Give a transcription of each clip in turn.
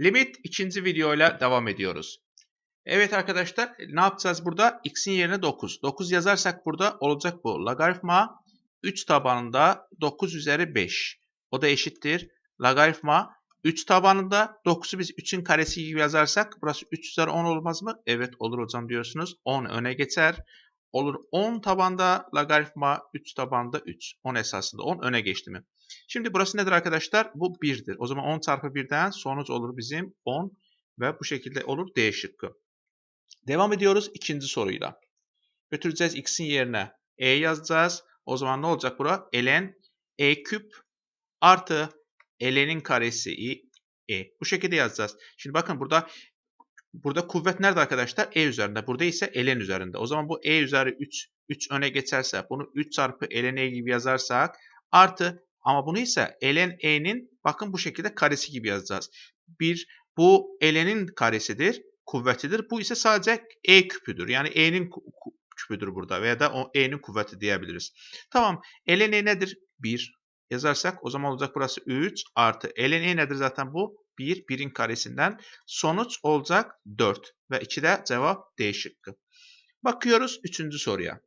Limit ikinci videoyla devam ediyoruz. Evet arkadaşlar ne yapacağız burada? X'in yerine 9. 9 yazarsak burada olacak bu. Logaritma 3 tabanında 9 üzeri 5. O da eşittir. Logaritma 3 tabanında 9'u biz 3'ün karesi gibi yazarsak burası 3 üzeri 10 olmaz mı? Evet olur hocam diyorsunuz. 10 öne geçer. Olur 10 tabanda logaritma 3 tabanda 3. 10 esasında 10 öne geçti mi? Şimdi burası nedir arkadaşlar? Bu 1'dir. O zaman 10 çarpı 1'den sonuç olur bizim 10 ve bu şekilde olur D şıkkı. Devam ediyoruz ikinci soruyla. Götüreceğiz x'in yerine e yazacağız. O zaman ne olacak bura? ln e küp artı ln'in karesi i e. Bu şekilde yazacağız. Şimdi bakın burada burada kuvvet nerede arkadaşlar? E üzerinde. Burada ise ln üzerinde. O zaman bu e üzeri 3 3 öne geçerse bunu 3 çarpı ln e gibi yazarsak artı ama bunu ise ln e'nin bakın bu şekilde karesi gibi yazacağız. Bir bu ln'in karesidir, kuvvetidir. Bu ise sadece e küpüdür. Yani e'nin küpüdür burada veya da o e'nin kuvveti diyebiliriz. Tamam. ln e nedir? 1 yazarsak o zaman olacak burası 3 artı ln e nedir zaten bu? 1, 1'in karesinden. Sonuç olacak 4 ve 2 de cevap D şıkkı. Bakıyoruz 3. soruya.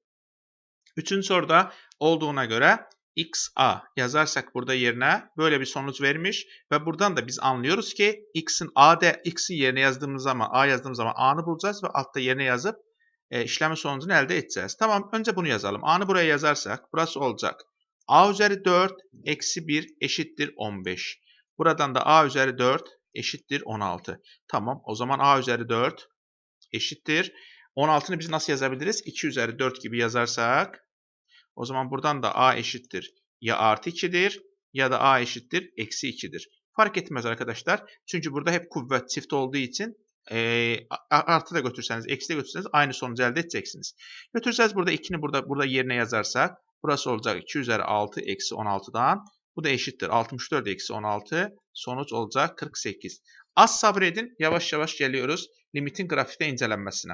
3. soruda olduğuna göre xa yazarsak burada yerine böyle bir sonuç vermiş ve buradan da biz anlıyoruz ki x'in a'da x'in yerine yazdığımız zaman a yazdığımız zaman a'nı bulacağız ve altta yerine yazıp e, işlemin sonucunu elde edeceğiz. Tamam önce bunu yazalım. a'nı buraya yazarsak burası olacak. a üzeri 4 eksi 1 eşittir 15. Buradan da a üzeri 4 eşittir 16. Tamam o zaman a üzeri 4 eşittir. 16'nı biz nasıl yazabiliriz? 2 üzeri 4 gibi yazarsak o zaman buradan da a eşittir ya artı 2'dir ya da a eşittir eksi 2'dir. Fark etmez arkadaşlar. Çünkü burada hep kuvvet çift olduğu için e, artı da götürseniz, eksi de götürseniz aynı sonucu elde edeceksiniz. Götürseniz burada 2'ni burada, burada yerine yazarsak burası olacak 2 üzeri 6 eksi 16'dan. Bu da eşittir 64 eksi 16. Sonuç olacak 48. Az sabredin. Yavaş yavaş geliyoruz limitin grafikte incelenmesine.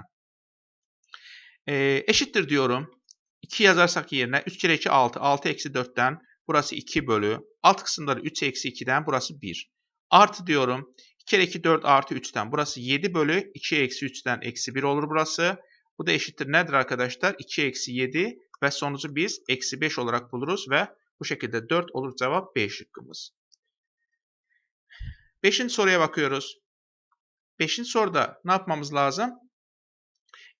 E, eşittir diyorum. 2 yazarsak yerine 3 kere 2 6. 6 eksi 4'ten burası 2 bölü. Alt kısımları 3 eksi 2'den burası 1. Artı diyorum. 2 kere 2 4 artı 3'ten burası 7 bölü. 2 eksi 3'ten eksi 1 olur burası. Bu da eşittir nedir arkadaşlar? 2 eksi 7 ve sonucu biz eksi 5 olarak buluruz ve bu şekilde 4 olur cevap B şıkkımız. 5. soruya bakıyoruz. 5. soruda ne yapmamız lazım?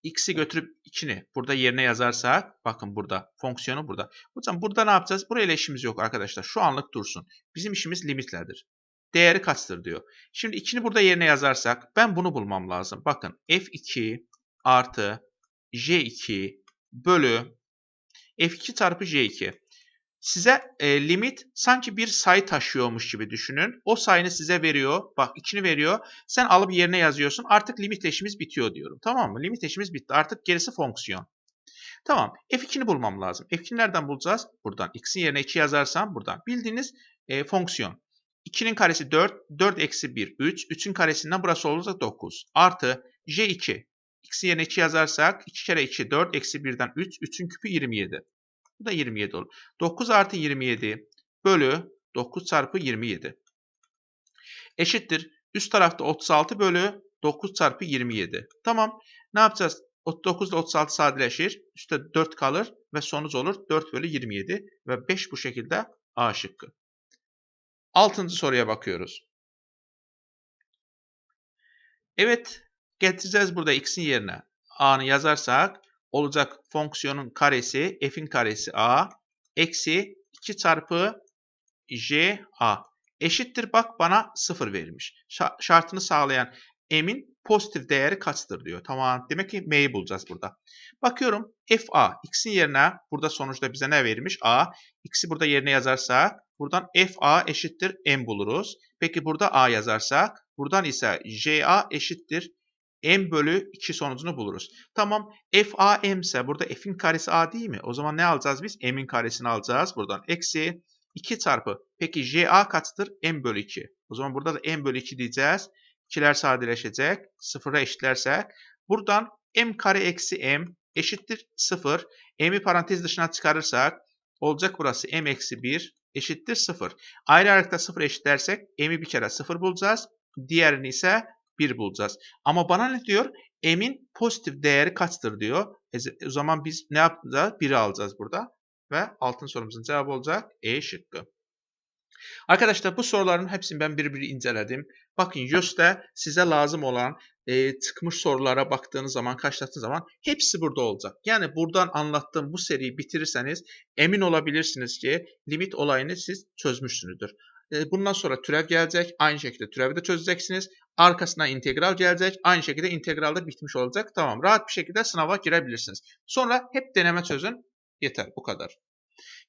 X'i götürüp 2'ni burada yerine yazarsak bakın burada fonksiyonu burada. Hocam burada ne yapacağız? Burayla işimiz yok arkadaşlar. Şu anlık dursun. Bizim işimiz limitlerdir. Değeri kaçtır diyor. Şimdi 2'ni burada yerine yazarsak ben bunu bulmam lazım. Bakın f2 artı j2 bölü f2 çarpı j2 size e, limit sanki bir sayı taşıyormuş gibi düşünün. O sayını size veriyor. Bak içini veriyor. Sen alıp yerine yazıyorsun. Artık limit işimiz bitiyor diyorum. Tamam mı? Limit işimiz bitti. Artık gerisi fonksiyon. Tamam. F2'ni bulmam lazım. F2'ni nereden bulacağız? Buradan. X'in yerine 2 yazarsam buradan. Bildiğiniz e, fonksiyon. 2'nin karesi 4. 4 eksi 1 3. 3'ün karesinden burası olacak 9. Artı J2. X'in yerine 2 yazarsak 2 kere 2 4 eksi 1'den 3. 3'ün küpü 27. Bu da 27 olur. 9 artı 27 bölü 9 çarpı 27. Eşittir. Üst tarafta 36 bölü 9 çarpı 27. Tamam. Ne yapacağız? 9 ile 36 sadeleşir. Üstte 4 kalır ve sonuç olur 4 bölü 27 ve 5 bu şekilde A şıkkı. Altıncı soruya bakıyoruz. Evet getireceğiz burada x'in yerine a'nı yazarsak olacak fonksiyonun karesi f'in karesi a eksi 2 çarpı j a eşittir bak bana 0 verilmiş. Şartını sağlayan m'in pozitif değeri kaçtır diyor. Tamam demek ki m'yi bulacağız burada. Bakıyorum f a x'in yerine burada sonuçta bize ne verilmiş? a x'i burada yerine yazarsak buradan f a eşittir m buluruz. Peki burada a yazarsak buradan ise j a eşittir m bölü 2 sonucunu buluruz. Tamam f a m ise burada f'in karesi a değil mi? O zaman ne alacağız biz? m'in karesini alacağız buradan. Eksi 2 çarpı. Peki j a kaçtır? m bölü 2. O zaman burada da m bölü 2 diyeceğiz. 2'ler sadeleşecek. 0'a eşitlersek. Buradan m kare eksi m eşittir 0. m'i parantez dışına çıkarırsak olacak burası m eksi 1 eşittir 0. Ayrı ayrıkta 0 eşitlersek m'i bir kere 0 bulacağız. Diğerini ise 1 bulacağız. Ama bana ne diyor? M'in pozitif değeri kaçtır diyor. E, o zaman biz ne yapacağız? 1'i alacağız burada. Ve altın sorumuzun cevabı olacak E şıkkı. Arkadaşlar bu soruların hepsini ben bir bir inceledim. Bakın YÖS'te size lazım olan e, çıkmış sorulara baktığınız zaman, karşılaştığınız zaman hepsi burada olacak. Yani buradan anlattığım bu seriyi bitirirseniz emin olabilirsiniz ki limit olayını siz çözmüşsünüzdür. E, bundan sonra türev gelecek. Aynı şekilde türevi de çözeceksiniz. Arkasına integral gelecek. Aynı şekilde integral da bitmiş olacak. Tamam rahat bir şekilde sınava girebilirsiniz. Sonra hep deneme çözün. Yeter bu kadar.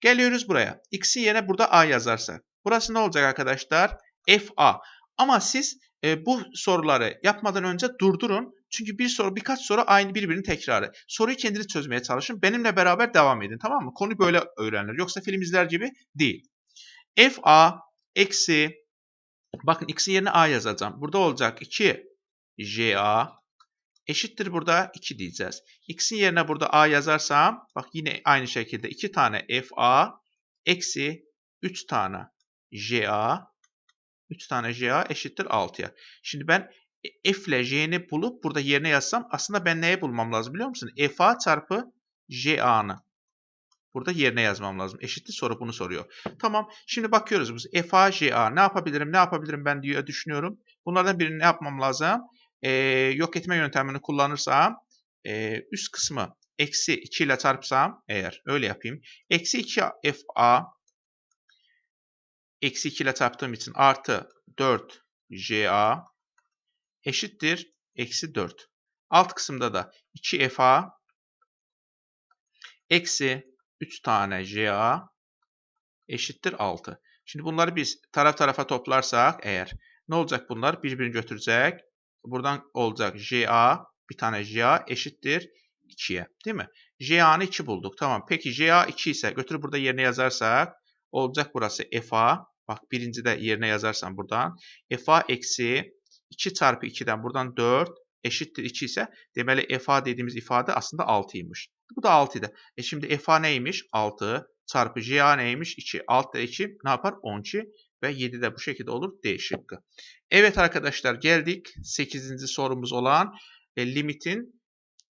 Geliyoruz buraya. X'in yerine burada A yazarsak. Burası ne olacak arkadaşlar? FA. Ama siz e, bu soruları yapmadan önce durdurun. Çünkü bir soru birkaç soru aynı birbirini tekrarı. Soruyu kendiniz çözmeye çalışın. Benimle beraber devam edin tamam mı? Konu böyle öğrenilir. Yoksa film izler gibi değil. FA eksi bakın x'in yerine a yazacağım. Burada olacak 2 JA eşittir burada 2 diyeceğiz. X'in yerine burada a yazarsam bak yine aynı şekilde 2 tane FA eksi 3 tane JA 3 tane JA eşittir 6'ya. Şimdi ben F ile J'ni bulup burada yerine yazsam aslında ben neye bulmam lazım biliyor musun? FA çarpı JA'nı. Burada yerine yazmam lazım. Eşitli soru bunu soruyor. Tamam. Şimdi bakıyoruz biz. FA, JA ne yapabilirim, ne yapabilirim ben diye düşünüyorum. Bunlardan birini ne yapmam lazım? Ee, yok etme yöntemini kullanırsam e, üst kısmı eksi 2 ile çarpsam eğer öyle yapayım. Eksi 2 FA eksi 2 ile çarptığım için artı 4 JA eşittir eksi 4. Alt kısımda da 2 FA eksi 3 tane JA eşittir 6. Şimdi bunları biz taraf tarafa toplarsak eğer ne olacak bunlar? Birbirini götürecek. Buradan olacak JA bir tane JA eşittir 2'ye değil mi? JA'nı 2 bulduk. Tamam. Peki JA 2 ise götürüp burada yerine yazarsak olacak burası FA. Bak birinci de yerine yazarsam buradan. FA eksi 2 çarpı 2'den buradan 4 eşittir 2 ise demeli FA dediğimiz ifade aslında 6'ymış. Bu da 6 idi. E şimdi FA neymiş? 6 çarpı GA neymiş? 2. 6 ile 2 ne yapar? 12 ve 7 de bu şekilde olur. D şıkkı. Evet arkadaşlar geldik 8. sorumuz olan e, limitin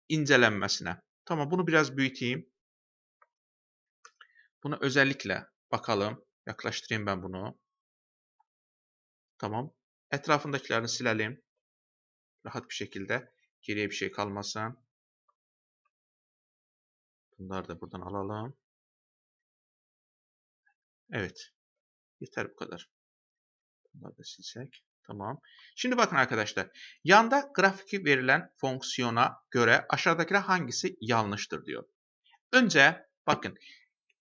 incelenmesine. Tamam bunu biraz büyüteyim. Bunu özellikle bakalım. Yaklaştırayım ben bunu. Tamam. Etrafındakilerini silelim. Rahat bir şekilde. Geriye bir şey kalmasın. Bunları da buradan alalım. Evet. Yeter bu kadar. Bunları da silsek. Tamam. Şimdi bakın arkadaşlar. Yanda grafiki verilen fonksiyona göre aşağıdakiler hangisi yanlıştır diyor. Önce bakın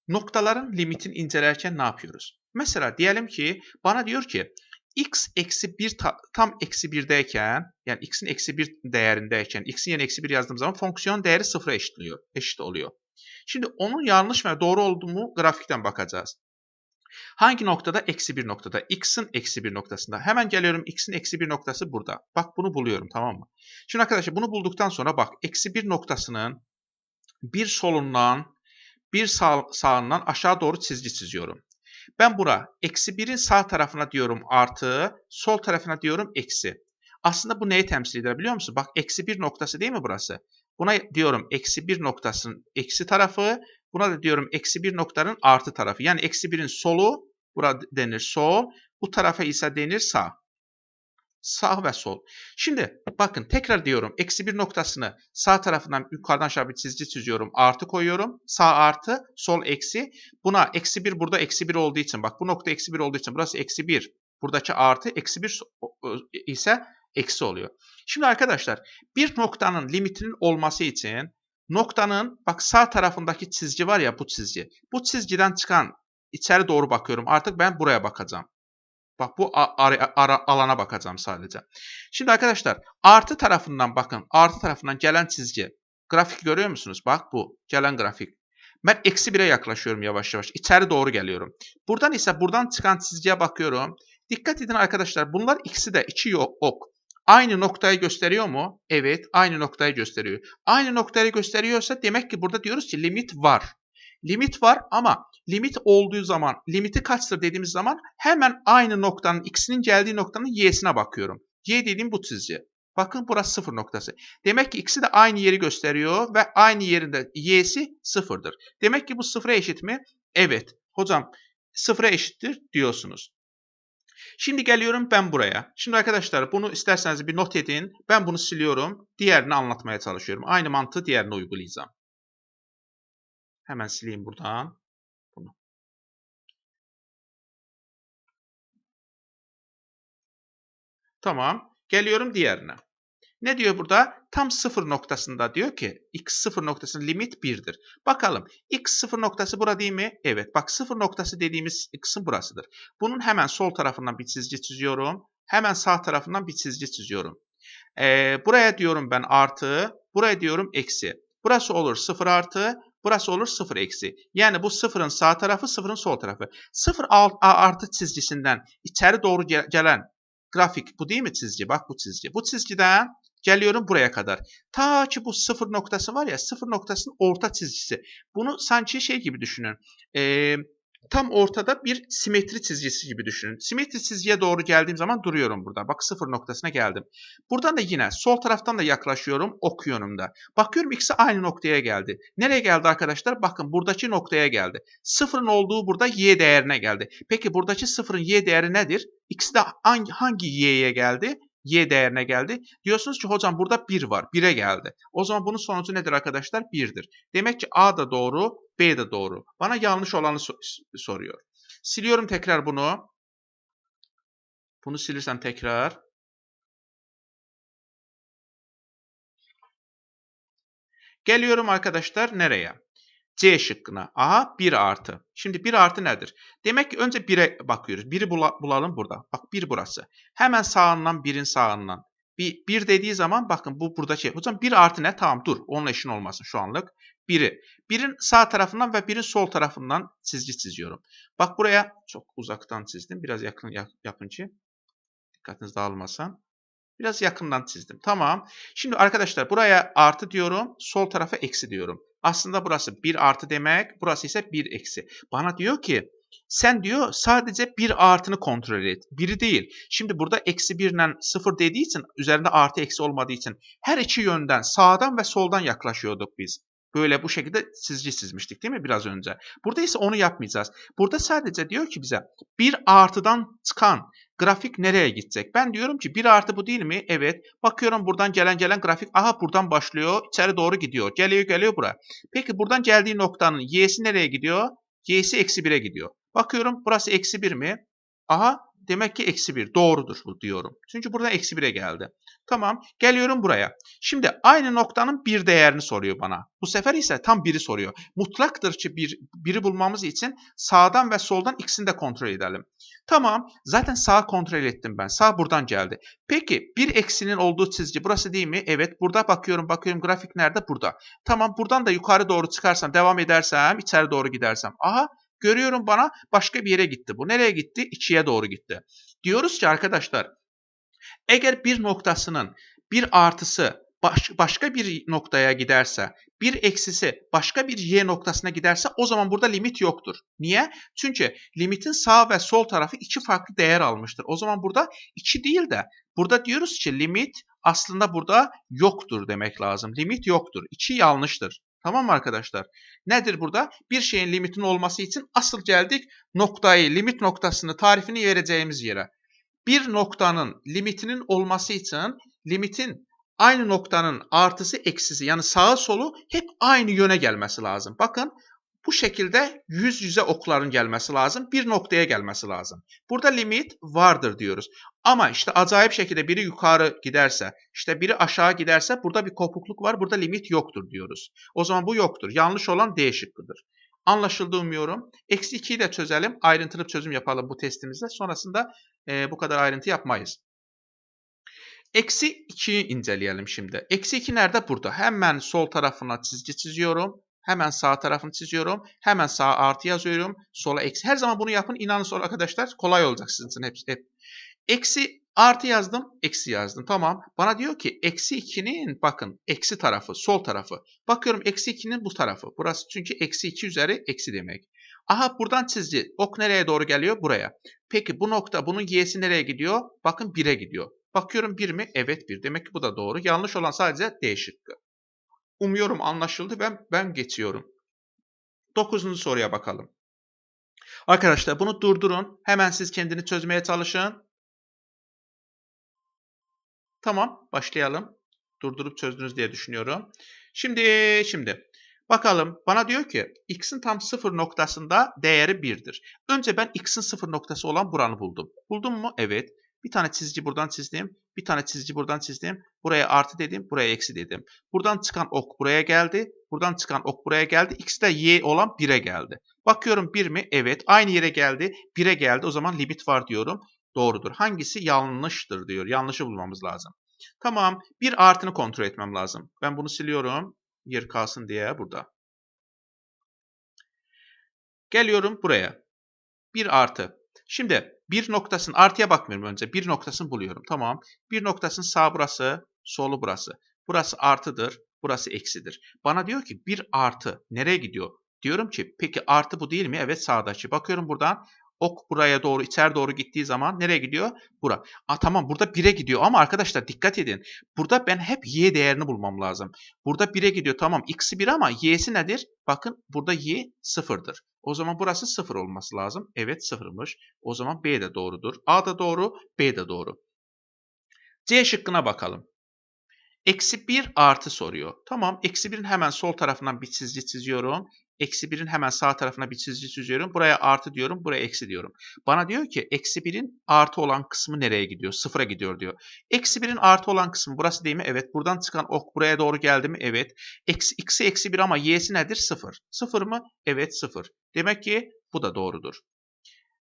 noktaların limitini incelerken ne yapıyoruz? Mesela diyelim ki bana diyor ki x eksi 1 tam eksi 1'deyken yani x'in eksi 1 değerindeyken x'in yerine eksi 1 yazdığım zaman fonksiyon değeri sıfıra eşitliyor, eşit oluyor. Şimdi onun yanlış mı doğru olduğunu grafikten bakacağız. Hangi noktada? Eksi 1 noktada. X'in eksi 1 noktasında. Hemen geliyorum X'in eksi 1 noktası burada. Bak bunu buluyorum tamam mı? Şimdi arkadaşlar bunu bulduktan sonra bak eksi 1 noktasının bir solundan bir sağ, sağından aşağı doğru çizgi çiziyorum. Ben bura eksi 1'in sağ tarafına diyorum artı, sol tarafına diyorum eksi. Aslında bu neyi temsil eder biliyor musun? Bak eksi 1 noktası değil mi burası? Buna diyorum eksi 1 noktasının eksi tarafı. Buna da diyorum eksi 1 noktanın artı tarafı. Yani eksi 1'in solu burada denir sol. Bu tarafa ise denir sağ. Sağ ve sol. Şimdi bakın tekrar diyorum. Eksi 1 noktasını sağ tarafından yukarıdan aşağı bir çizgi çiziyorum. Artı koyuyorum. Sağ artı, sol eksi. Buna eksi 1 burada eksi 1 olduğu için. Bak bu nokta eksi 1 olduğu için burası eksi 1. Buradaki artı eksi 1 ise eksi oluyor. Şimdi arkadaşlar bir noktanın limitinin olması için noktanın bak sağ tarafındaki çizgi var ya bu çizgi. Bu çizgiden çıkan içeri doğru bakıyorum. Artık ben buraya bakacağım. Bak bu ara, ara, alana bakacağım sadece. Şimdi arkadaşlar artı tarafından bakın. Artı tarafından gelen çizgi. Grafik görüyor musunuz? Bak bu gelen grafik. Ben eksi 1'e yaklaşıyorum yavaş yavaş. İçeri doğru geliyorum. Buradan ise buradan çıkan çizgiye bakıyorum. Dikkat edin arkadaşlar. Bunlar ikisi de iki ok. Aynı noktayı gösteriyor mu? Evet, aynı noktayı gösteriyor. Aynı noktayı gösteriyorsa demek ki burada diyoruz ki limit var. Limit var ama limit olduğu zaman, limiti kaçtır dediğimiz zaman hemen aynı noktanın, x'inin geldiği noktanın y'sine bakıyorum. Y dediğim bu çizgi. Bakın burası sıfır noktası. Demek ki ikisi de aynı yeri gösteriyor ve aynı yerinde y'si sıfırdır. Demek ki bu sıfıra eşit mi? Evet. Hocam sıfıra eşittir diyorsunuz. Şimdi geliyorum ben buraya. Şimdi arkadaşlar bunu isterseniz bir not edin. Ben bunu siliyorum. Diğerini anlatmaya çalışıyorum. Aynı mantığı diğerine uygulayacağım. Hemen sileyim buradan. Bunu. Tamam. Geliyorum diğerine. Ne diyor burada? Tam sıfır noktasında diyor ki x sıfır noktasının limit 1'dir. Bakalım x sıfır noktası bura değil mi? Evet bak sıfır noktası dediğimiz kısım burasıdır. Bunun hemen sol tarafından bir çizgi çiziyorum. Hemen sağ tarafından bir çizgi çiziyorum. Ee, buraya diyorum ben artı, buraya diyorum eksi. Burası olur 0 artı, burası olur 0 eksi. Yani bu sıfırın sağ tarafı, sıfırın sol tarafı. 0 artı çizgisinden içeri doğru gelen grafik bu değil mi çizgi? Bak bu çizgi. Bu çizgiden Geliyorum buraya kadar. Ta ki bu sıfır noktası var ya sıfır noktasının orta çizgisi. Bunu sanki şey gibi düşünün. Ee, tam ortada bir simetri çizgisi gibi düşünün. Simetri çizgiye doğru geldiğim zaman duruyorum burada. Bak sıfır noktasına geldim. Buradan da yine sol taraftan da yaklaşıyorum. Okuyorum da. Bakıyorum ikisi aynı noktaya geldi. Nereye geldi arkadaşlar? Bakın buradaki noktaya geldi. Sıfırın olduğu burada y değerine geldi. Peki buradaki sıfırın y değeri nedir? İkisi de hangi y'ye geldi? Y değerine geldi. Diyorsunuz ki hocam burada 1 var. 1'e geldi. O zaman bunun sonucu nedir arkadaşlar? 1'dir. Demek ki A da doğru, B de doğru. Bana yanlış olanı soruyor. Siliyorum tekrar bunu. Bunu silirsem tekrar. Geliyorum arkadaşlar nereye? C şıkkına. A 1 artı. Şimdi 1 artı nedir? Demek ki önce 1'e bakıyoruz. 1'i bulalım burada. Bak 1 burası. Hemen sağından 1'in sağından. Bir, 1 dediği zaman bakın bu burada şey. Hocam 1 artı ne? Tamam dur. Onunla işin olmasın şu anlık. 1'i. 1'in sağ tarafından ve 1'in sol tarafından çizgi çiziyorum. Bak buraya çok uzaktan çizdim. Biraz yakın yapınca. Dikkatiniz dağılmasın. Biraz yakından çizdim. Tamam. Şimdi arkadaşlar buraya artı diyorum. Sol tarafa eksi diyorum. Aslında burası 1 artı demek. Burası ise 1 eksi. Bana diyor ki sen diyor sadece 1 artını kontrol et. 1'i değil. Şimdi burada eksi 1 ile 0 dediği için üzerinde artı eksi olmadığı için her iki yönden sağdan ve soldan yaklaşıyorduk biz. Böyle bu şekilde çizgi çizmiştik değil mi biraz önce? Burada ise onu yapmayacağız. Burada sadece diyor ki bize bir artıdan çıkan grafik nereye gidecek? Ben diyorum ki bir artı bu değil mi? Evet. Bakıyorum buradan gelen gelen grafik. Aha buradan başlıyor. içeri doğru gidiyor. Geliyor geliyor buraya. Peki buradan geldiği noktanın y'si nereye gidiyor? y'si eksi 1'e gidiyor. Bakıyorum burası eksi 1 mi? Aha Demek ki eksi 1 doğrudur bu diyorum. Çünkü burada eksi 1'e geldi. Tamam geliyorum buraya. Şimdi aynı noktanın bir değerini soruyor bana. Bu sefer ise tam 1'i soruyor. Mutlaktır ki 1, bir, biri bulmamız için sağdan ve soldan ikisini de kontrol edelim. Tamam zaten sağ kontrol ettim ben. Sağ buradan geldi. Peki bir eksinin olduğu çizgi burası değil mi? Evet burada bakıyorum bakıyorum grafik nerede? Burada. Tamam buradan da yukarı doğru çıkarsam devam edersem içeri doğru gidersem. Aha Görüyorum bana başka bir yere gitti bu. Nereye gitti? İçiye doğru gitti. Diyoruz ki arkadaşlar eğer bir noktasının bir artısı baş, başka bir noktaya giderse, bir eksisi başka bir y noktasına giderse o zaman burada limit yoktur. Niye? Çünkü limitin sağ ve sol tarafı iki farklı değer almıştır. O zaman burada iki değil de burada diyoruz ki limit aslında burada yoktur demek lazım. Limit yoktur. İki yanlıştır. Tamam mı arkadaşlar? Nedir burada? Bir şeyin limitin olması için asıl geldik noktayı, limit noktasını, tarifini vereceğimiz yere. Bir noktanın limitinin olması için limitin aynı noktanın artısı eksisi yani sağı solu hep aynı yöne gelmesi lazım. Bakın bu şekilde yüz yüze okların gelmesi lazım. Bir noktaya gelmesi lazım. Burada limit vardır diyoruz. Ama işte acayip şekilde biri yukarı giderse, işte biri aşağı giderse burada bir kopukluk var. Burada limit yoktur diyoruz. O zaman bu yoktur. Yanlış olan D şıkkıdır. Anlaşıldı umuyorum. Eksi 2'yi de çözelim. Ayrıntılı çözüm yapalım bu testimizde. Sonrasında e, bu kadar ayrıntı yapmayız. Eksi 2'yi inceleyelim şimdi. Eksi 2 nerede? Burada. Hemen sol tarafına çizgi çiziyorum. Hemen sağ tarafını çiziyorum. Hemen sağ artı yazıyorum. Sola eksi. Her zaman bunu yapın. İnanın sonra arkadaşlar kolay olacak sizin için hep. hep. Eksi artı yazdım. Eksi yazdım. Tamam. Bana diyor ki eksi 2'nin bakın eksi tarafı sol tarafı. Bakıyorum eksi 2'nin bu tarafı. Burası çünkü eksi 2 üzeri eksi demek. Aha buradan çizgi. Ok nereye doğru geliyor? Buraya. Peki bu nokta bunun y'si nereye gidiyor? Bakın 1'e gidiyor. Bakıyorum 1 mi? Evet 1. Demek ki bu da doğru. Yanlış olan sadece D şıkkı. Umuyorum anlaşıldı. Ben, ben geçiyorum. 9. soruya bakalım. Arkadaşlar bunu durdurun. Hemen siz kendini çözmeye çalışın. Tamam başlayalım. Durdurup çözdünüz diye düşünüyorum. Şimdi şimdi bakalım bana diyor ki x'in tam sıfır noktasında değeri 1'dir. Önce ben x'in sıfır noktası olan buranı buldum. Buldum mu? Evet. Bir tane çizgi buradan çizdim. Bir tane çizgi buradan çizdim. Buraya artı dedim. Buraya eksi dedim. Buradan çıkan ok buraya geldi. Buradan çıkan ok buraya geldi. X de y olan 1'e geldi. Bakıyorum 1 mi? Evet. Aynı yere geldi. 1'e geldi. O zaman limit var diyorum. Doğrudur. Hangisi yanlıştır diyor. Yanlışı bulmamız lazım. Tamam. Bir artını kontrol etmem lazım. Ben bunu siliyorum. Yer kalsın diye burada. Geliyorum buraya. Bir artı. Şimdi bir noktasının artıya bakmıyorum önce. Bir noktasını buluyorum. Tamam. Bir noktasının sağ burası, solu burası. Burası artıdır, burası eksidir. Bana diyor ki bir artı nereye gidiyor? Diyorum ki peki artı bu değil mi? Evet sağdaki. Bakıyorum buradan ok buraya doğru içeri doğru gittiği zaman nereye gidiyor? Bura. Aa, tamam burada 1'e gidiyor ama arkadaşlar dikkat edin. Burada ben hep y değerini bulmam lazım. Burada 1'e gidiyor tamam x'i 1 ama y'si nedir? Bakın burada y 0'dır. O zaman burası 0 olması lazım. Evet 0'mış. O zaman B de doğrudur. A da doğru, B de doğru. C şıkkına bakalım. Eksi 1 artı soruyor. Tamam eksi 1'in hemen sol tarafından bir çizgi çiziyorum. Eksi 1'in hemen sağ tarafına bir çizgi çiziyorum. Buraya artı diyorum, buraya eksi diyorum. Bana diyor ki eksi 1'in artı olan kısmı nereye gidiyor? Sıfıra gidiyor diyor. Eksi 1'in artı olan kısmı burası değil mi? Evet. Buradan çıkan ok buraya doğru geldi mi? Evet. Eksi, x'i eksi 1 ama y'si nedir? Sıfır. Sıfır mı? Evet sıfır. Demek ki bu da doğrudur.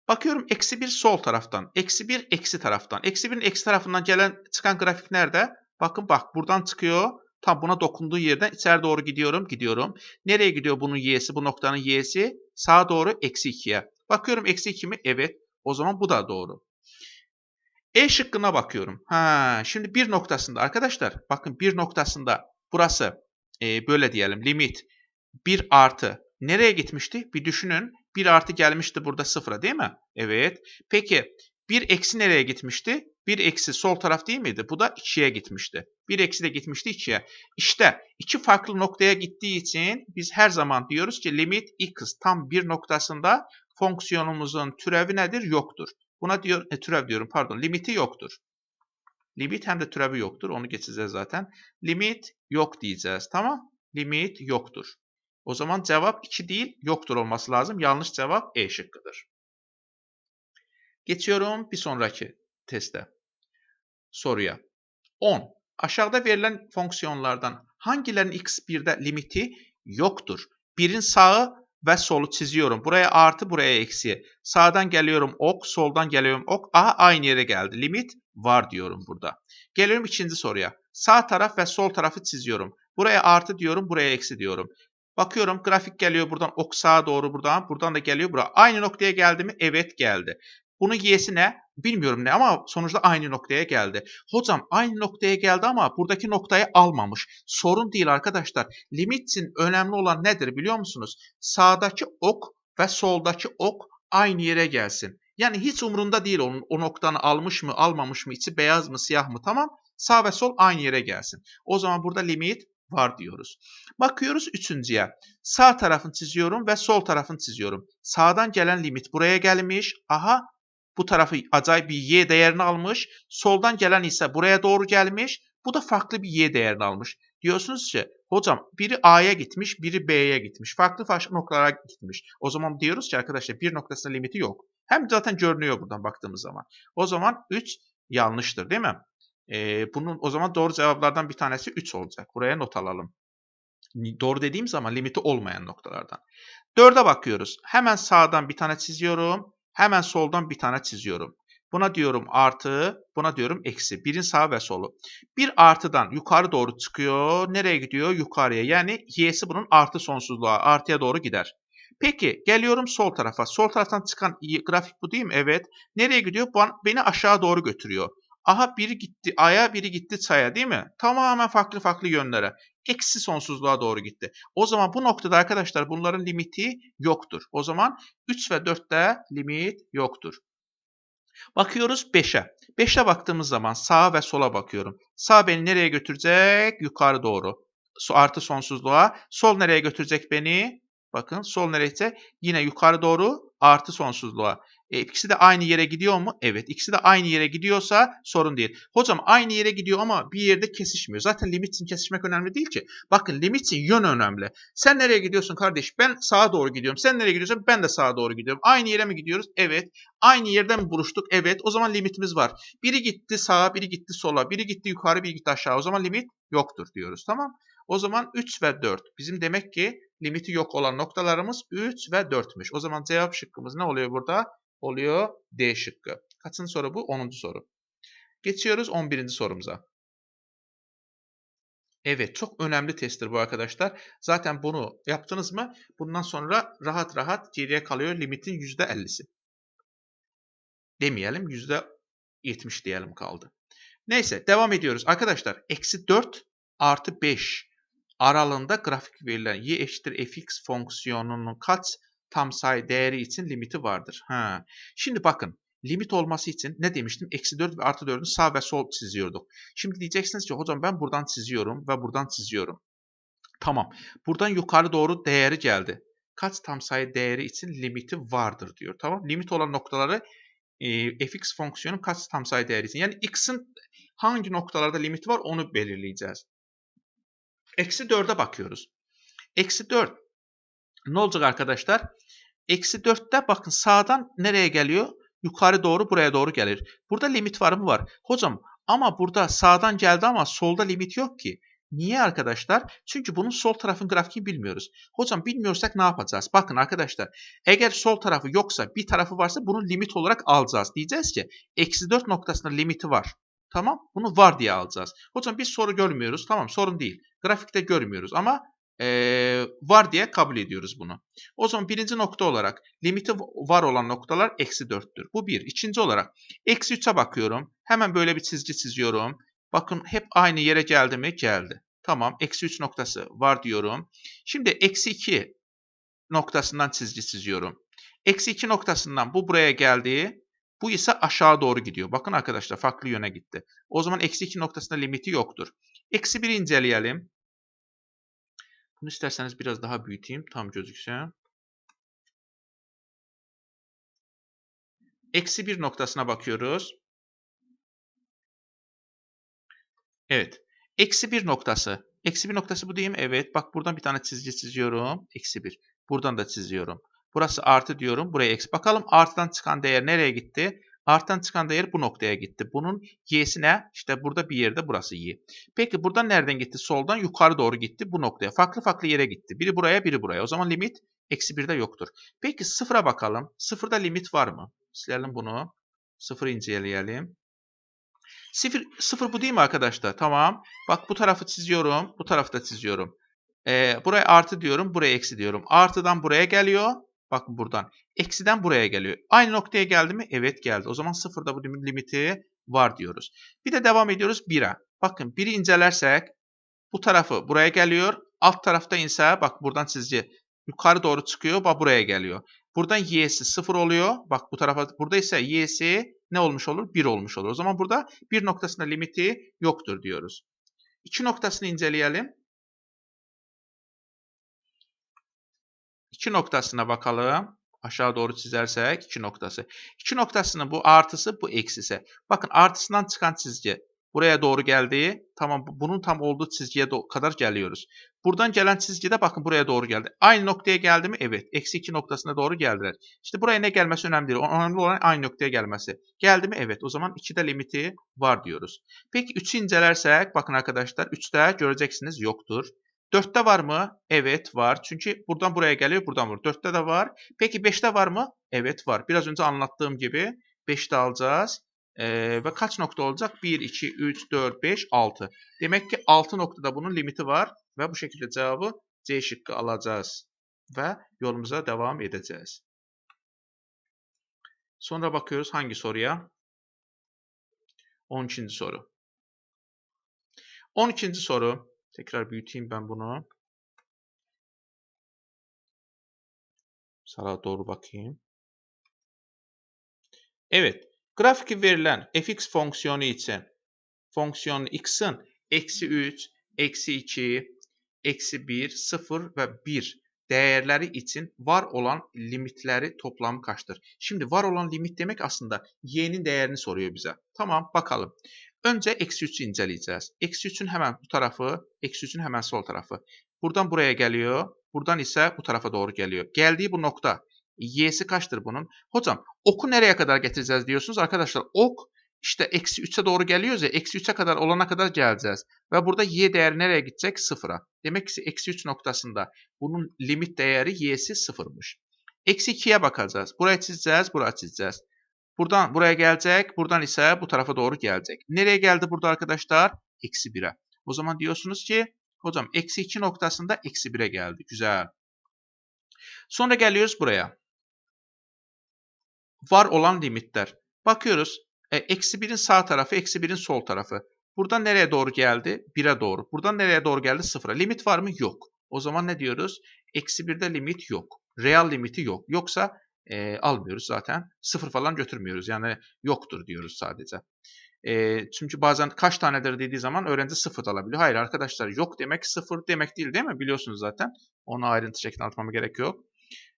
Bakıyorum eksi 1 sol taraftan. Eksi 1 eksi taraftan. Eksi 1'in eksi tarafından gelen çıkan grafik nerede? Bakın bak buradan çıkıyor. Tam buna dokunduğu yerden içeri doğru gidiyorum. Gidiyorum. Nereye gidiyor bunun y'si? Bu noktanın y'si sağa doğru eksi 2'ye. Bakıyorum eksi 2 mi? Evet. O zaman bu da doğru. E şıkkına bakıyorum. Ha, şimdi bir noktasında arkadaşlar bakın bir noktasında burası e, böyle diyelim limit 1 artı nereye gitmişti? Bir düşünün. 1 artı gelmişti burada sıfıra değil mi? Evet. Peki 1 eksi nereye gitmişti? 1 eksi sol taraf değil miydi? Bu da 2'ye gitmişti. 1 eksi de gitmişti 2'ye. İşte iki farklı noktaya gittiği için biz her zaman diyoruz ki limit x tam bir noktasında fonksiyonumuzun türevi nedir? Yoktur. Buna diyor, e, türev diyorum pardon limiti yoktur. Limit hem de türevi yoktur. Onu geçeceğiz zaten. Limit yok diyeceğiz. Tamam. Limit yoktur. O zaman cevap 2 değil yoktur olması lazım. Yanlış cevap E şıkkıdır. Geçiyorum bir sonraki teste. Soruya. 10. Aşağıda verilen fonksiyonlardan hangilerinin x1'de limiti yoktur? Birin sağı ve solu çiziyorum. Buraya artı, buraya eksi. Sağdan geliyorum ok, soldan geliyorum ok. Aha aynı yere geldi. Limit var diyorum burada. Geliyorum ikinci soruya. Sağ taraf ve sol tarafı çiziyorum. Buraya artı diyorum, buraya eksi diyorum. Bakıyorum grafik geliyor buradan ok sağa doğru buradan. Buradan da geliyor buraya. Aynı noktaya geldi mi? Evet geldi. Bunun y'si ne? Bilmiyorum ne ama sonuçta aynı noktaya geldi. Hocam aynı noktaya geldi ama buradaki noktayı almamış. Sorun değil arkadaşlar. Limit için önemli olan nedir biliyor musunuz? Sağdaki ok ve soldaki ok aynı yere gelsin. Yani hiç umrunda değil onun o noktanı almış mı almamış mı içi beyaz mı siyah mı tamam. Sağ ve sol aynı yere gelsin. O zaman burada limit var diyoruz. Bakıyoruz üçüncüye. Sağ tarafını çiziyorum ve sol tarafını çiziyorum. Sağdan gelen limit buraya gelmiş. Aha bu tarafı acayip bir y değerini almış. Soldan gelen ise buraya doğru gelmiş. Bu da farklı bir y değerini almış. Diyorsunuz ki hocam biri A'ya gitmiş, biri B'ye gitmiş. Farklı farklı noktalara gitmiş. O zaman diyoruz ki arkadaşlar bir noktasının limiti yok. Hem zaten görünüyor buradan baktığımız zaman. O zaman 3 yanlıştır değil mi? Ee, bunun o zaman doğru cevaplardan bir tanesi 3 olacak. Buraya not alalım. Doğru dediğim zaman limiti olmayan noktalardan. 4'e bakıyoruz. Hemen sağdan bir tane çiziyorum. Hemen soldan bir tane çiziyorum. Buna diyorum artı, buna diyorum eksi. Birin sağ ve solu. Bir artıdan yukarı doğru çıkıyor. Nereye gidiyor? Yukarıya. Yani y'si bunun artı sonsuzluğa, artıya doğru gider. Peki geliyorum sol tarafa. Sol taraftan çıkan grafik bu değil mi? Evet. Nereye gidiyor? Beni aşağı doğru götürüyor. Aha biri gitti aya, biri gitti çaya değil mi? Tamamen farklı farklı yönlere. Eksi sonsuzluğa doğru gitti. O zaman bu noktada arkadaşlar bunların limiti yoktur. O zaman 3 ve 4'te limit yoktur. Bakıyoruz 5'e. 5'e baktığımız zaman sağa ve sola bakıyorum. Sağ beni nereye götürecek? Yukarı doğru. Artı sonsuzluğa. Sol nereye götürecek beni? Bakın sol nereye Yine yukarı doğru artı sonsuzluğa. E, ikisi de aynı yere gidiyor mu? Evet. İkisi de aynı yere gidiyorsa sorun değil. Hocam aynı yere gidiyor ama bir yerde kesişmiyor. Zaten limit için kesişmek önemli değil ki. Bakın limit için yön önemli. Sen nereye gidiyorsun kardeş? Ben sağa doğru gidiyorum. Sen nereye gidiyorsun? Ben de sağa doğru gidiyorum. Aynı yere mi gidiyoruz? Evet. Aynı yerden buluştuk? Evet. O zaman limitimiz var. Biri gitti sağa, biri gitti sola, biri gitti yukarı, biri gitti aşağı. O zaman limit yoktur diyoruz. Tamam? O zaman 3 ve 4. Bizim demek ki limiti yok olan noktalarımız 3 ve 4'müş. O zaman cevap şıkkımız ne oluyor burada? Oluyor D şıkkı. Kaçıncı soru bu? 10. soru. Geçiyoruz 11. sorumuza. Evet çok önemli testtir bu arkadaşlar. Zaten bunu yaptınız mı bundan sonra rahat rahat geriye kalıyor limitin %50'si. Demeyelim %70 diyelim kaldı. Neyse devam ediyoruz. Arkadaşlar eksi 4 artı 5 aralığında grafik verilen y eşittir fx fonksiyonunun kaç tam sayı değeri için limiti vardır. Ha. Şimdi bakın limit olması için ne demiştim? Eksi 4 ve artı 4'ün sağ ve sol çiziyorduk. Şimdi diyeceksiniz ki hocam ben buradan çiziyorum ve buradan çiziyorum. Tamam. Buradan yukarı doğru değeri geldi. Kaç tam sayı değeri için limiti vardır diyor. Tamam. Limit olan noktaları e, fx fonksiyonun kaç tam sayı değeri için. Yani x'in hangi noktalarda limiti var onu belirleyeceğiz. Eksi 4'e bakıyoruz. Eksi 4 ne olacak arkadaşlar? Eksi 4'te bakın sağdan nereye geliyor? Yukarı doğru buraya doğru gelir. Burada limit var mı? Var. Hocam ama burada sağdan geldi ama solda limit yok ki. Niye arkadaşlar? Çünkü bunun sol tarafın grafiğini bilmiyoruz. Hocam bilmiyorsak ne yapacağız? Bakın arkadaşlar eğer sol tarafı yoksa bir tarafı varsa bunu limit olarak alacağız. Diyeceğiz ki eksi 4 noktasında limiti var. Tamam bunu var diye alacağız. Hocam biz soru görmüyoruz. Tamam sorun değil. Grafikte görmüyoruz ama ee, var diye kabul ediyoruz bunu. O zaman birinci nokta olarak limiti var olan noktalar eksi 4'tür. Bu bir. İkinci olarak eksi 3'e bakıyorum. Hemen böyle bir çizgi çiziyorum. Bakın hep aynı yere geldi mi? Geldi. Tamam. Eksi 3 noktası var diyorum. Şimdi eksi 2 noktasından çizgi çiziyorum. Eksi 2 noktasından bu buraya geldi. Bu ise aşağı doğru gidiyor. Bakın arkadaşlar farklı yöne gitti. O zaman eksi 2 noktasında limiti yoktur. Eksi 1'i inceleyelim. Bunu isterseniz biraz daha büyüteyim. Tam gözükse. Eksi 1 noktasına bakıyoruz. Evet. Eksi 1 noktası. Eksi 1 noktası bu değil mi? Evet. Bak buradan bir tane çizgi çiziyorum. Eksi 1. Buradan da çiziyorum. Burası artı diyorum. Buraya eksi. Bakalım artıdan çıkan değer nereye gitti? Arttan çıkan değer bu noktaya gitti. Bunun y'si ne? İşte burada bir yerde burası y. Peki buradan nereden gitti? Soldan yukarı doğru gitti bu noktaya. Farklı farklı yere gitti. Biri buraya biri buraya. O zaman limit eksi 1'de yoktur. Peki sıfıra bakalım. Sıfırda limit var mı? Silelim bunu. Sıfır inceleyelim. Sıfır, sıfır bu değil mi arkadaşlar? Tamam. Bak bu tarafı çiziyorum. Bu tarafı da çiziyorum. Ee, buraya artı diyorum. Buraya eksi diyorum. Artıdan buraya geliyor. Bakın buradan. Eksiden buraya geliyor. Aynı noktaya geldi mi? Evet geldi. O zaman sıfırda bu limiti var diyoruz. Bir de devam ediyoruz 1'e. Bakın 1'i incelersek bu tarafı buraya geliyor. Alt tarafta ise bak buradan çizgi yukarı doğru çıkıyor. Bak buraya geliyor. Buradan y'si 0 oluyor. Bak bu tarafa burada ise y'si ne olmuş olur? 1 olmuş olur. O zaman burada bir noktasında limiti yoktur diyoruz. İki noktasını inceleyelim. 2 noktasına bakalım. Aşağı doğru çizersek 2 noktası. 2 noktasının bu artısı bu eksisi. Bakın artısından çıkan çizgi buraya doğru geldiği tamam bunun tam olduğu çizgiye kadar geliyoruz. Buradan gelen çizgi de bakın buraya doğru geldi. Aynı noktaya geldi mi? Evet. Eksi 2 noktasına doğru geldiler. İşte buraya ne gelmesi önemli değil. Önemli olan aynı noktaya gelmesi. Geldi mi? Evet. O zaman 2'de limiti var diyoruz. Peki 3'ü incelersek bakın arkadaşlar 3'te göreceksiniz yoktur. 4'te var mı? Evet var. Çünkü buradan buraya geliyor, buradan var. 4'te de var. Peki 5'te var mı? Evet var. Biraz önce anlattığım gibi 5'te alacağız. Ee, ve kaç nokta olacak? 1, 2, 3, 4, 5, 6. Demek ki 6 noktada bunun limiti var. Ve bu şekilde cevabı C şıkkı alacağız. Ve yolumuza devam edeceğiz. Sonra bakıyoruz hangi soruya? 12. soru. 12. soru. Tekrar büyüteyim ben bunu. Sağa doğru bakayım. Evet. Grafikte verilen fx fonksiyonu için fonksiyonun x'in eksi 3, eksi 2, eksi 1, 0 ve 1 değerleri için var olan limitleri toplamı kaçtır? Şimdi var olan limit demek aslında y'nin değerini soruyor bize. Tamam bakalım. Önce eksi 3'ü inceleyeceğiz. Eksi 3'ün hemen bu tarafı, eksi 3'ün hemen sol tarafı. Buradan buraya geliyor. Buradan ise bu tarafa doğru geliyor. Geldiği bu nokta. Y'si kaçtır bunun? Hocam oku nereye kadar getireceğiz diyorsunuz. Arkadaşlar ok işte eksi 3'e doğru geliyoruz ya. Eksi 3'e kadar olana kadar geleceğiz. Ve burada y değeri nereye gidecek? Sıfıra. Demek ki eksi 3 noktasında bunun limit değeri y'si sıfırmış. Eksi 2'ye bakacağız. Buraya çizeceğiz, buraya çizeceğiz. Buradan buraya gelecek, buradan ise bu tarafa doğru gelecek. Nereye geldi burada arkadaşlar? Eksi 1'e. O zaman diyorsunuz ki hocam eksi 2 noktasında eksi 1'e geldi. Güzel. Sonra geliyoruz buraya. Var olan limitler. Bakıyoruz. E, eksi 1'in sağ tarafı, eksi 1'in sol tarafı. Buradan nereye doğru geldi? 1'e doğru. Buradan nereye doğru geldi? 0'a. Limit var mı? Yok. O zaman ne diyoruz? Eksi 1'de limit yok. Real limiti yok. Yoksa e, almıyoruz zaten. 0 falan götürmüyoruz. Yani yoktur diyoruz sadece. E, çünkü bazen kaç tanedir dediği zaman öğrenci 0 da alabiliyor. Hayır arkadaşlar yok demek 0 demek değil değil mi? Biliyorsunuz zaten. Onu ayrıntı şeklinde anlatmama gerek yok.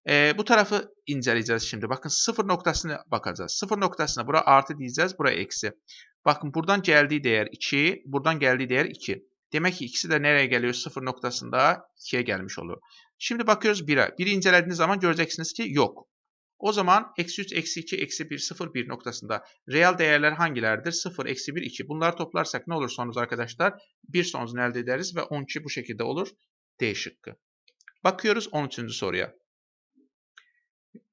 E, bu tarafı inceleyeceğiz şimdi. Bakın sıfır noktasına bakacağız. Sıfır noktasına bura artı diyeceğiz. Bura eksi. Bakın buradan geldiği değer 2. Buradan geldiği değer 2. Demek ki ikisi de nereye geliyor? Sıfır noktasında 2'ye gelmiş oluyor. Şimdi bakıyoruz 1'e. 1'i incelediğiniz zaman göreceksiniz ki yok. O zaman eksi 3, eksi 2, eksi 1, 0, 1 noktasında reel değerler hangilerdir? 0, eksi 1, 2. Bunları toplarsak ne olur sonuç arkadaşlar? 1 sonucunu elde ederiz ve 12 bu şekilde olur. D şıkkı. Bakıyoruz 13. soruya.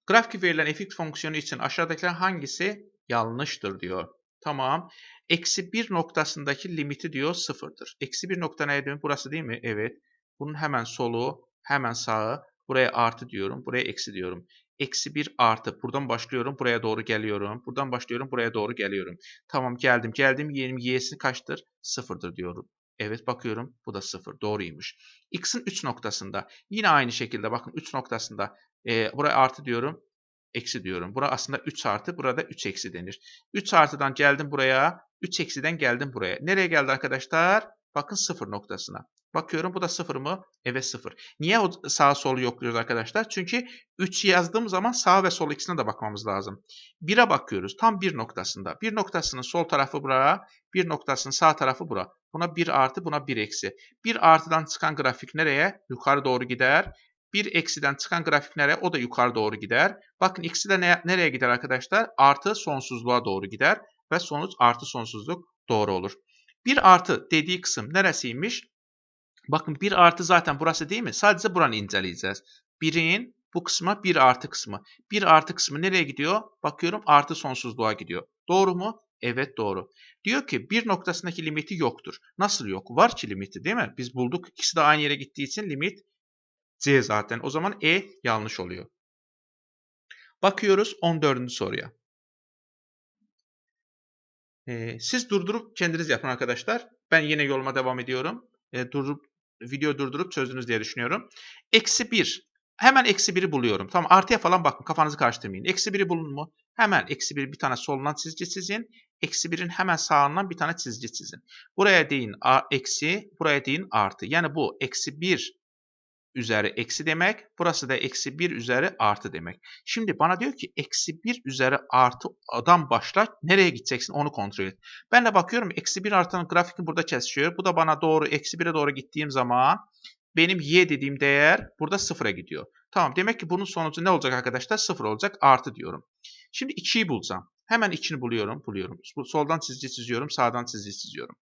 Grafik verilen fx fonksiyonu için aşağıdakiler hangisi yanlıştır diyor. Tamam. Eksi 1 noktasındaki limiti diyor sıfırdır. Eksi 1 nokta neye? Burası değil mi? Evet. Bunun hemen solu, hemen sağı. Buraya artı diyorum. Buraya eksi diyorum. Eksi 1 artı. Buradan başlıyorum. Buraya doğru geliyorum. Buradan başlıyorum. Buraya doğru geliyorum. Tamam geldim. Geldim. Yerim y'si kaçtır? Sıfırdır diyorum. Evet bakıyorum. Bu da sıfır. Doğruymuş. X'in 3 noktasında. Yine aynı şekilde bakın 3 noktasında. E, buraya artı diyorum. Eksi diyorum. Bura aslında 3 artı. Burada 3 eksi denir. 3 artıdan geldim buraya. 3 eksiden geldim buraya. Nereye geldi arkadaşlar? Bakın 0 noktasına. Bakıyorum bu da 0 mı? Evet 0. Niye o sağ solu yokluyoruz arkadaşlar? Çünkü 3 yazdığım zaman sağ ve sol ikisine de bakmamız lazım. 1'e bakıyoruz. Tam 1 noktasında. 1 noktasının sol tarafı buraya. 1 noktasının sağ tarafı bura. Buna 1 artı buna 1 eksi. 1 artıdan çıkan grafik nereye? Yukarı doğru gider. 1 eksiden çıkan grafik nereye? O da yukarı doğru gider. Bakın ikisi de ne, nereye gider arkadaşlar? Artı sonsuzluğa doğru gider. Ve sonuç artı sonsuzluk doğru olur. 1 artı dediği kısım neresiymiş? Bakın 1 artı zaten burası değil mi? Sadece buranı inceleyeceğiz. 1'in bu kısma 1 artı kısmı. 1 artı kısmı nereye gidiyor? Bakıyorum artı sonsuzluğa gidiyor. Doğru mu? Evet doğru. Diyor ki bir noktasındaki limiti yoktur. Nasıl yok? Var ki limiti değil mi? Biz bulduk. İkisi de aynı yere gittiği için limit C zaten. O zaman E yanlış oluyor. Bakıyoruz 14. soruya. Ee, siz durdurup kendiniz yapın arkadaşlar. Ben yine yoluma devam ediyorum. Ee, durdurup video durdurup çözdünüz diye düşünüyorum. Eksi 1. Hemen eksi 1'i buluyorum. Tamam artıya falan bakın kafanızı karıştırmayın. Eksi 1'i bulun mu? Hemen eksi 1 bir tane solundan çizgi çizin. Eksi 1'in hemen sağından bir tane çizgi çizin. Buraya deyin a, eksi, buraya deyin artı. Yani bu eksi 1 üzeri eksi demek. Burası da eksi 1 üzeri artı demek. Şimdi bana diyor ki eksi 1 üzeri artı adam başla. Nereye gideceksin onu kontrol et. Ben de bakıyorum eksi 1 artanın grafiği burada kesişiyor. Bu da bana doğru eksi 1'e doğru gittiğim zaman benim y dediğim değer burada sıfıra gidiyor. Tamam demek ki bunun sonucu ne olacak arkadaşlar? Sıfır olacak artı diyorum. Şimdi 2'yi bulacağım. Hemen içini buluyorum, buluyorum. Soldan çizgi çiziyorum, sağdan çizgi çiziyorum.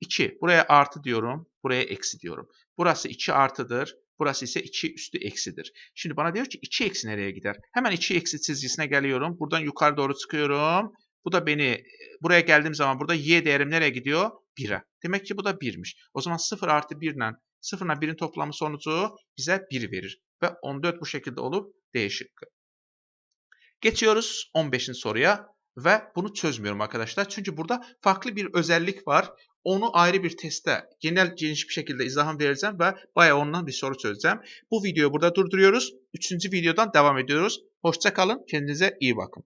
2. Buraya artı diyorum, buraya eksi diyorum. Burası 2 artıdır, burası ise 2 üstü eksidir. Şimdi bana diyor ki 2 eksi nereye gider? Hemen 2 eksi çizgisine geliyorum. Buradan yukarı doğru çıkıyorum. Bu da beni, buraya geldiğim zaman burada y değerim nereye gidiyor? 1'e. Demek ki bu da 1'miş. O zaman 0 artı 1 ile 0 ile 1'in toplamı sonucu bize 1 verir. Ve 14 bu şekilde olup D şıkkı. Geçiyoruz 15. soruya ve bunu çözmüyorum arkadaşlar. Çünkü burada farklı bir özellik var. Onu ayrı bir testte genel geniş bir şekilde izahım vereceğim ve bayağı ondan bir soru çözeceğim. Bu videoyu burada durduruyoruz. Üçüncü videodan devam ediyoruz. Hoşça kalın. Kendinize iyi bakın.